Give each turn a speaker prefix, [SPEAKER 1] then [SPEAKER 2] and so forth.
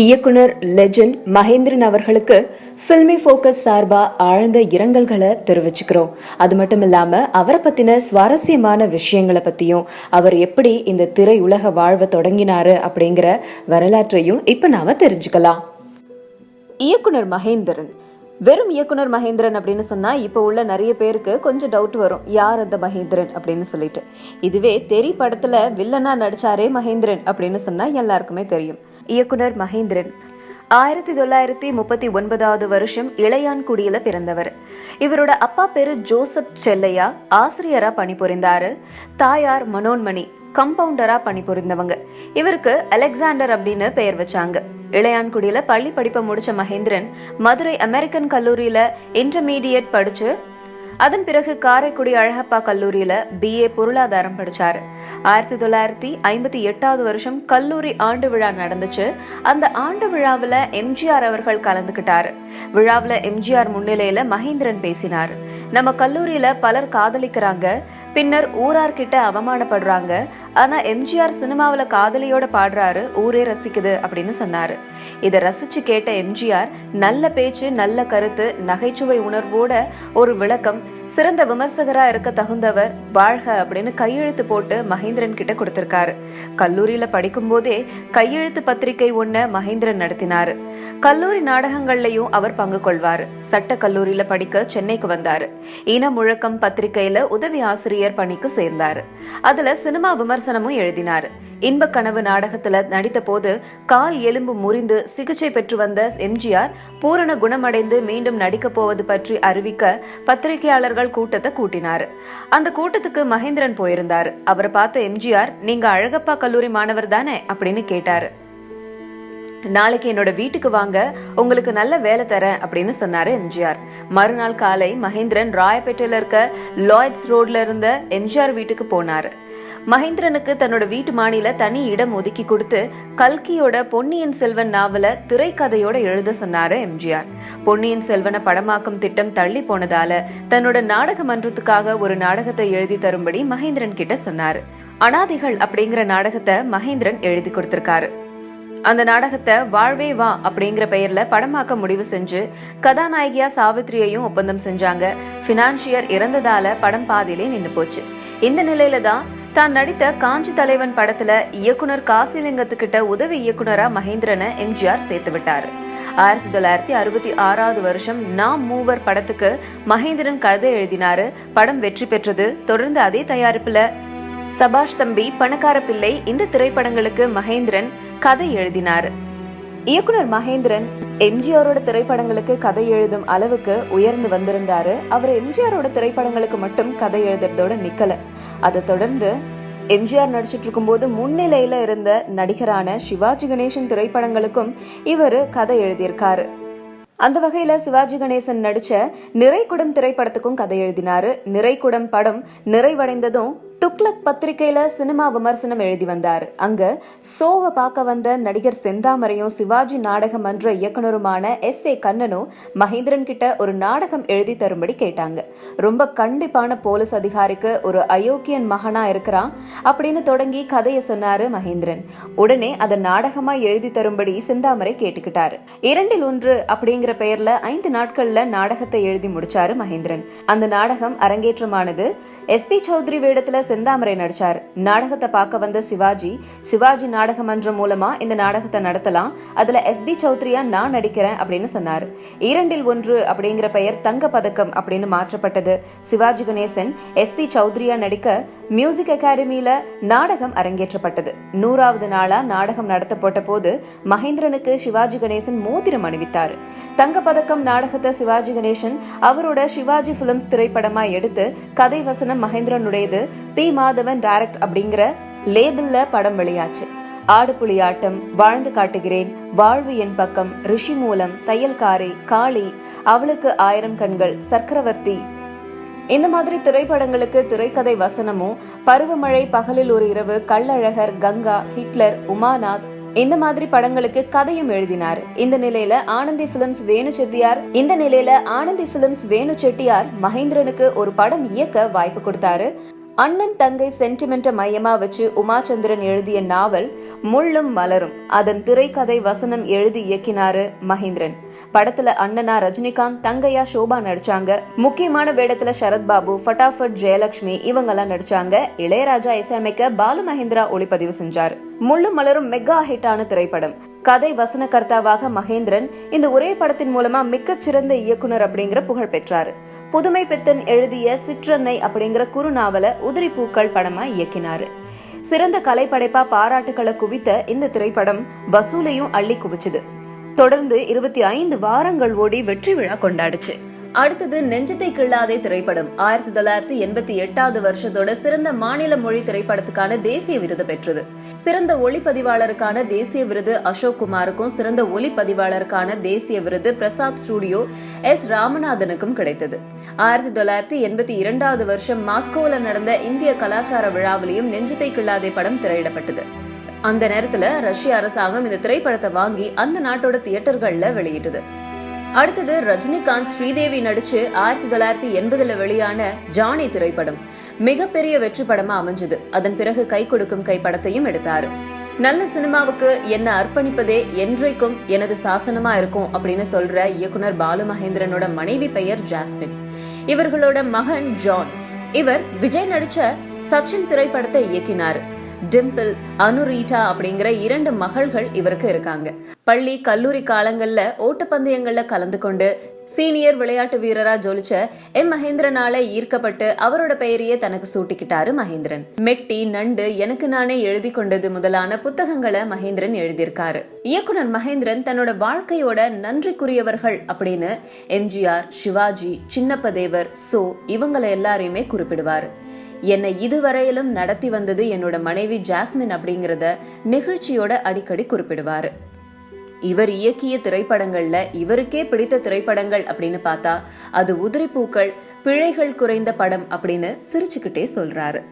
[SPEAKER 1] இயக்குனர் லெஜண்ட் மகேந்திரன் அவர்களுக்கு ஃபில்மி ஃபோக்கஸ் சார்பா ஆழ்ந்த இரங்கல்களை தெரிவிச்சுக்கிறோம். அது மட்டும் இல்லாம அவரை பத்தின சுவாரஸ்யமான விஷயங்களை பத்தியும் அவர் எப்படி இந்த திரை உலக வாழ்வை தொடங்கினாரு அப்படிங்கிற வரலாற்றையும் இப்ப நாம தெரிஞ்சுக்கலாம். இயக்குனர் மகேந்திரன். வெறும் இயக்குனர் மகேந்திரன் அப்படின்னு சொன்னா இப்போ உள்ள நிறைய பேருக்கு கொஞ்சம் டவுட் வரும். யார் அந்த மகேந்திரன் அப்படின்னு சொல்லிட்டு. இதுவே தெரி படத்துல வில்லனா நடிச்சாரே மகேந்திரன் அப்படின்னு சொன்னா எல்லாருக்குமே தெரியும். இயக்குனர் மகேந்திரன். ஆயிரத்தி தொள்ளாயிரத்தி முப்பத்தி ஒன்பதாவது வருஷம் இளையான்குடியில பிறந்தவர். இவரோட அப்பா பேரு ஜோசப் செல்லையா ஆசிரியரா பணிபுரிந்தாரு. தாயார் மனோன்மணி கம்பவுண்டரா பணிபுரிந்தவங்க. இவருக்கு அலெக்சாண்டர் அப்படின்னு பெயர் வச்சாங்க. இளையான்குடியில பள்ளி படிப்பை முடிச்ச மகேந்திரன் மதுரை அமெரிக்கன் கல்லூரியில இன்டர்மீடியட் படிச்சு அதன் பிறகு காரைக்குடி அழகப்பா கல்லூரியில பிஏ பொருளாதாரம் படிச்சாரு. ஆயிரத்தி தொள்ளாயிரத்தி ஐம்பத்தி எட்டாவது வருஷம் கல்லூரி ஆண்டு விழா நடந்துச்சு. அந்த ஆண்டு விழாவில் எம்ஜிஆர் அவர்கள் கலந்துகிட்டாரு விழாவில் எம்ஜிஆர் முன்னிலையில மகேந்திரன் பேசினார். நம்ம கல்லூரியில பலர் காதலிக்கிறாங்க. பின்னர் ஊரார்கிட்ட அவமானப்படுறாங்க. ஆனா எம்ஜிஆர் சினிமாவில் காதலியோட பாடுறாரு ஊரே ரசிக்குது அப்படின்னு சொன்னாரு. இதை ரசிச்சு கேட்ட எம்ஜிஆர் நல்ல பேச்சு நல்ல கருத்து நகைச்சுவை உணர்வோட ஒரு விளக்கம் சிறந்த விமர்சகரா இருக்க தகுந்தவர் வாழ்க அப்படின்னு கையெழுத்து போட்டு மகேந்திரன் கிட்ட கொடுத்திருக்காரு. கல்லூரியில படிக்கும் போதே கையெழுத்து பத்திரிகை ஒன்ன மகேந்திரன் நடத்தினாரு. கல்லூரி நாடகங்கள்லயும் அவர் பங்கு கொள்வாரு. சட்ட கல்லூரியில படிக்க சென்னைக்கு வந்தாரு. இன முழக்கம் பத்திரிகையில உதவி ஆசிரியர் பணிக்கு சேர்ந்தாரு. அதுல சினிமா விமர்சனமும் எழுதினாரு. இன்ப கனவு நாடகத்துல நடித்த போது கால் எலும்பு முறிந்து சிகிச்சை பெற்று வந்த எம்ஜிஆர் பூரண குணமடைந்து மீண்டும் நடிக்க போவது பற்றி அறிவிக்க பத்திரிகையாளர்கள் கூட்டத்தை கூட்டினார். அந்த கூட்டத்துக்கு மகேந்திரன் போயிருந்தார். அவரை பார்த்த எம்ஜிஆர் நீங்க அழகப்பா கல்லூரி மாணவர் தானே? அப்படின்னு கேட்டாரு. நாளைக்கு என்னோட வீட்டுக்கு வாங்க உங்களுக்கு நல்ல வேலை தரேன் அப்படின்னு சொன்னாரு எம்ஜிஆர். மறுநாள் காலை மகேந்திரன் ராயப்பேட்டையில இருக்க லாய்ட்ஸ் ரோட்ல இருந்த எம்ஜிஆர் வீட்டுக்கு போனாரு. மகேந்திரனுக்கு தன்னோட வீட்டு மாடியில தனி இடம் ஒதுக்கி கொடுத்து கல்கியோட பொன்னியின் செல்வன் நாவல திரைக்கதையோட எழுத சொன்னாரு எம்ஜிஆர். பொன்னியின் செல்வனை படமாக்கும் திட்டம் தள்ளி போனதால தன்னோட நாடக மன்றத்துக்காக ஒரு நாடகத்தை எழுதி தரும்படி மகேந்திரன் கிட்ட சொன்னாரு. அனாதிகள் அப்படிங்கிற நாடகத்தை மகேந்திரன் எழுதி கொடுத்திருக்காரு. அந்த நாடகத்தை வாழ்வே வா அப்படிங்கிற பெயர்ல படமாக்க முடிவு செஞ்சு கதாநாயகியா சாவித்ரியையும் ஒப்பந்தம் செஞ்சாங்க. பினான்சியர் இறந்ததால படம் பாதியிலே நின்று போச்சு. இந்த நிலையில தான் தான் நடித்த காஞ்சி தலைவன் படத்துல இயக்குனர் காசிலிங்கத்துக்கிட்ட உதவி இயக்குனரா மகேந்திரனை எம்ஜிஆர் சேர்த்து விட்டாரு ஆயிரத்தி தொள்ளாயிரத்தி அறுபத்தி ஆறாவது வருஷம் நாம் மூவர் படத்துக்கு மகேந்திரன் கதை எழுதினாரு. படம் வெற்றி பெற்றது. தொடர்ந்து அதே தயாரிப்புல சபாஷ் தம்பி பணக்கார பிள்ளை இந்த திரைப்படங்களுக்கு மகேந்திரன் கதை எழுதினார். இயக்குனர் மகேந்திரன் எம்ஜிஆரோட திரைப்படங்களுக்கு கதை எழுதும் அளவுக்கு உயர்ந்து வந்திருந்தாரு. அவர் எம்ஜிஆரோட திரைப்படங்களுக்கு மட்டும் கதை எழுதுறதோட நிக்கல. அதை தொடர்ந்து எம்ஜிஆர் நடிச்சிட்டு இருக்கும்போது முன்னிலையில இருந்த நடிகரான சிவாஜி கணேசன் திரைப்படங்களுக்கும் இவர் கதை எழுதியிருக்காரு. அந்த வகையில சிவாஜி கணேசன் நடிச்ச நிறைகுடம் திரைப்படத்துக்கும் கதை எழுதினாரு. நிறைகுடம் படம் நிறைவடைந்ததும் துக்ளக் பத்திரிகையில சினிமா விமர்சனம் எழுதி வந்தார். அங்க சோவை பார்க்க வந்த நடிகர் செந்தாமரையும் சிவாஜி நாடக மன்ற இயக்குனருமான எஸ். ஏ. கண்ணனும் மகேந்திரன் கிட்ட ஒரு நாடகம் எழுதி தரும்படி கேட்டாங்க. ரொம்ப கண்டிப்பான போலீஸ் அதிகாரிக்கு ஒரு அயோக்கியன் மகனா இருக்கிறான் அப்படின்னு தொடங்கி கதையை சொன்னாரு மகேந்திரன். உடனே அதை நாடகமா எழுதி தரும்படி செந்தாமரை கேட்டுக்கிட்டாரு. இரண்டில் ஒன்று அப்படிங்கிற பெயர்ல ஐந்து நாட்கள்ல நாடகத்தை எழுதி முடிச்சாரு மகேந்திரன். அந்த நாடகம் அரங்கேற்றமானது. எஸ். பி. சௌத்ரி வேடத்துல செந்தாமரை நடிச்சார். நாடகத்தை பார்க்க வந்த சிவாஜி சிவாஜி நாடக மன்றம் மூலமா இந்த நாடகத்தை நடத்தலாம். அதுல எஸ் பி சௌத்ரியா நான் நடிக்கிறேன் அப்படின்னு சொன்னார். இரண்டில் ஒன்று அப்படிங்கிற பெயர் தங்க பதக்கம் அப்படின்னு மாற்றப்பட்டது. சிவாஜி கணேசன் எஸ் பி சௌத்ரியா நடிக்க மியூசிக் அகாடமியில நாடகம் அரங்கேற்றப்பட்டது. நூறாவது நாளா நாடகம் நடத்தப்பட்ட போது மகேந்திரனுக்கு சிவாஜி கணேசன் மோதிரம் அணிவித்தார். தங்க பதக்கம் நாடகத்தை சிவாஜி கணேசன் அவரோட சிவாஜி பிலிம்ஸ் திரைப்படமா எடுத்து கதை வசனம் மகேந்திரனுடையது பி டி மாதவன் டைரக்ட் அப்படிங்கிற லேபிள்ல படம் வெளியாச்சு. ஆடு புலியாட்டம் வாழ்ந்து காட்டுகிறேன் வாழ்வு என் பக்கம் ரிஷி மூலம் தையல்காரி காளி அவளுக்கு ஆயிரம் கண்கள் சக்கரவர்த்தி. இந்த மாதிரி திரைப்படங்களுக்கு திரைக்கதை வசனமும் பருவமழை பகலில் ஒரு இரவு கள்ளழகர் கங்கா ஹிட்லர் உமாநாத் இந்த மாதிரி படங்களுக்கு கதையும் எழுதினார். இந்த நிலையில ஆனந்தி பிலிம்ஸ் வேணு செட்டியார் இந்த நிலையில ஆனந்தி பிலிம்ஸ் வேணு செட்டியார் மகேந்திரனுக்கு ஒரு படம் இயக்க வாய்ப்பு கொடுத்தாரு. அண்ணன் தங்கை சென்டிமெண்ட மையமா வச்சு உமாச்சந்திரன் எழுதிய நாவல் முள்ளும் மலரும். அதன் திரைக்கதை வசனம் எழுதி இயக்கினாரு மகேந்திரன். படத்துல அண்ணனா ரஜினிகாந்த் தங்கையா சோபா நடிச்சாங்க. முக்கியமான வேடத்துல சரத்பாபு ஃபட்டாஃபட் ஜெயலட்சுமி இவங்கெல்லாம் நடிச்சாங்க. இளையராஜா இசையமைக்க பாலு மகேந்திரா ஒளிப்பதிவு செஞ்சார். முள்ளும் மலரும் மெகா ஹிட்டான திரைப்படம். கதை வசனகர்த்தாவாக மகேந்திரன் இந்த ஒரே படத்தின் மூலமா மிகச் சிறந்த இயக்குனர் அப்படிங்கிற புகழ் பெற்றார். புதுமை பித்தன் எழுதிய சிற்றன்னை அப்படிங்கிற குறுநாவல உதிரி பூக்கள் படமா இயக்கினாரு. சிறந்த கலைப்படைப்பா பாராட்டுகளை குவித்த இந்த திரைப்படம் வசூலையும் அள்ளி குவிச்சுது. தொடர்ந்து இருபத்தி ஐந்து வாரங்கள் ஓடி வெற்றி விழா கொண்டாடுச்சு. அடுத்தது நெஞ்சத்தை கிள்ளாதே திரைப்படம். ஆயிரத்தி தொள்ளாயிரத்தி எண்பத்தி எட்டாவது வருஷத்தோட சிறந்த மாநில மொழி திரைப்படத்துக்கான தேசிய விருது பெற்றது. சிறந்த ஒளிப்பதிவாளருக்கான தேசிய விருது அசோக் குமாருக்கும் சிறந்த ஒளிப்பதிவாளருக்கான தேசிய விருது பிரசாத் ஸ்டுடியோ எஸ் ராமநாதனுக்கும் கிடைத்தது. ஆயிரத்தி தொள்ளாயிரத்தி எண்பத்தி இரண்டாவது வருஷம் மாஸ்கோவில் நடந்த இந்திய கலாச்சார விழாவிலையும் நெஞ்சத்தை கிள்ளாதே படம் திரையிடப்பட்டது. அந்த நேரத்துல ரஷ்ய அரசாங்கம் இந்த திரைப்படத்தை வாங்கி அந்த நாட்டோட தியேட்டர்கள்ல வெளியிட்டது. அடுத்தது ரஜினிகாந்த் ஸ்ரீதேவி நடிச்சு ஆயிரத்தி தொள்ளாயிரத்தி எண்பதுல வெளியான ஜானி திரைப்படம். மிகப்பெரிய வெற்றி படமா அமைஞ்சது. அதன் பிறகு கை கொடுக்கும் கை படத்தையும் எடுத்தாரு. நல்ல சினிமாவுக்கு என்ன அர்ப்பணிப்பதே என்றைக்கும் எனது சாசனமா இருக்கும் அப்படின்னு சொல்ற இயக்குனர் பாலு மகேந்திரனோட மனைவி பெயர் ஜாஸ்மின். இவர்களோட மகன் ஜான். இவர் விஜய் நடிச்ச சச்சின் திரைப்படத்தை இயக்கினார். டிம்பிள் அனுரீட்டா அப்படிங்கிற இரண்டு மகள்கள் இவருக்கு இருக்காங்க. பள்ளி கல்லூரி காலங்கள்ல ஓட்டப்பந்தயங்கள்ல கலந்து கொண்டு சீனியர் விளையாட்டு வீரரா ஜொலிச்ச எம் மகேந்திரனால ஈர்க்கப்பட்டு அவரோட பெயரையே தனக்கு சூட்டிக்கிட்டாரு மகேந்திரன். மெட்டி நண்டு எனக்கு நானே எழுதி கொண்டது முதலான புத்தகங்களை மகேந்திரன் எழுதியிருக்காரு. இயக்குனர் மகேந்திரன் தன்னோட வாழ்க்கையோட நன்றிக்குரியவர்கள் அப்படின்னு எம்ஜிஆர் சிவாஜி சின்னப்பதேவர் சோ இவங்களை எல்லாரையுமே குறிப்பிடுவாரு. என்னை இதுவரையிலும் நடத்தி வந்தது என்னோட மனைவி ஜாஸ்மின் அப்படிங்கிறத நிகழ்ச்சியோட அடிக்கடி குறிப்பிடுவார். இவர் இயக்கிய திரைப்படங்கள்ல இவருக்கே பிடித்த திரைப்படங்கள் அப்படின்னு பார்த்தா அது உதிரி பூக்கள் பிழைகள் குறைந்த படம் அப்படின்னு சிரிச்சுக்கிட்டே சொல்றாரு.